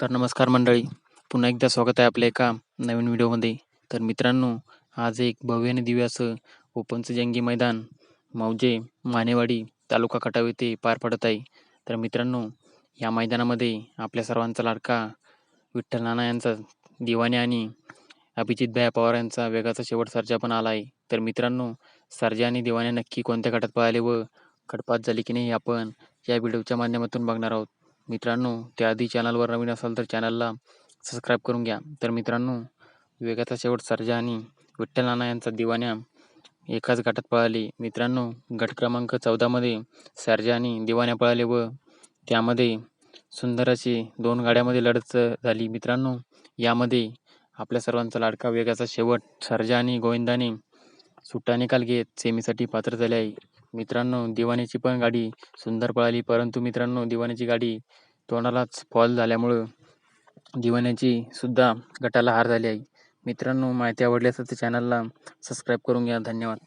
तर नमस्कार मंडळी. पुन्हा एकदा स्वागत आहे आपल्या एका नवीन व्हिडिओमध्ये. तर मित्रांनो आज एक भव्य आणि दिव्य असं ओपनचं जंगी मैदान मौजे मानेवाडी तालुका खटाव येथे पार पडत आहे. तर मित्रांनो या मैदानामध्ये आपल्या सर्वांचा लाडका विठ्ठल नाना यांचा दिवाने आणि अभिजित भया पवार यांचा वेगाचा शेवट सर्जा पण आला आहे. तर मित्रांनो सर्जा आणि दिवाने नक्की कोणत्या गटात पळाले व खडपात झाली की नाही आपण या व्हिडिओच्या माध्यमातून बघणार आहोत. मित्रांनो त्याआधी चॅनलवर नवीन असाल तर चॅनलला सबस्क्राईब करून घ्या. तर मित्रांनो वेगाचा शेवट सर्जा आणि विठ्ठल नाना यांचा दिवाण्या एकाच गटात पळाले. मित्रांनो गट क्रमांक चौदामध्ये सर्जा आणि दिवाण्या पळाले व त्यामध्ये सुंदर अशी दोन गाड्यामध्ये लढत झाली. मित्रांनो यामध्ये आपल्या सर्वांचा लाडका वेगाचा शेवट सर्जा आणि गोविंदाने सुट्टा निकाल घेत सेमीसाठी पात्र झाले आहे. मित्रांनो दिवाणीची पण गाडी सुंदर पळाली. परंतु मित्रांनो दिवाणीची गाडी तोंडालाच फॉल झाल्यामुळं दिवाण्याची सुद्धा गटाला हार झाली आहे. मित्रांनो माहिती आवडली असेल तर चॅनलला सबस्क्राईब करून घ्या. धन्यवाद.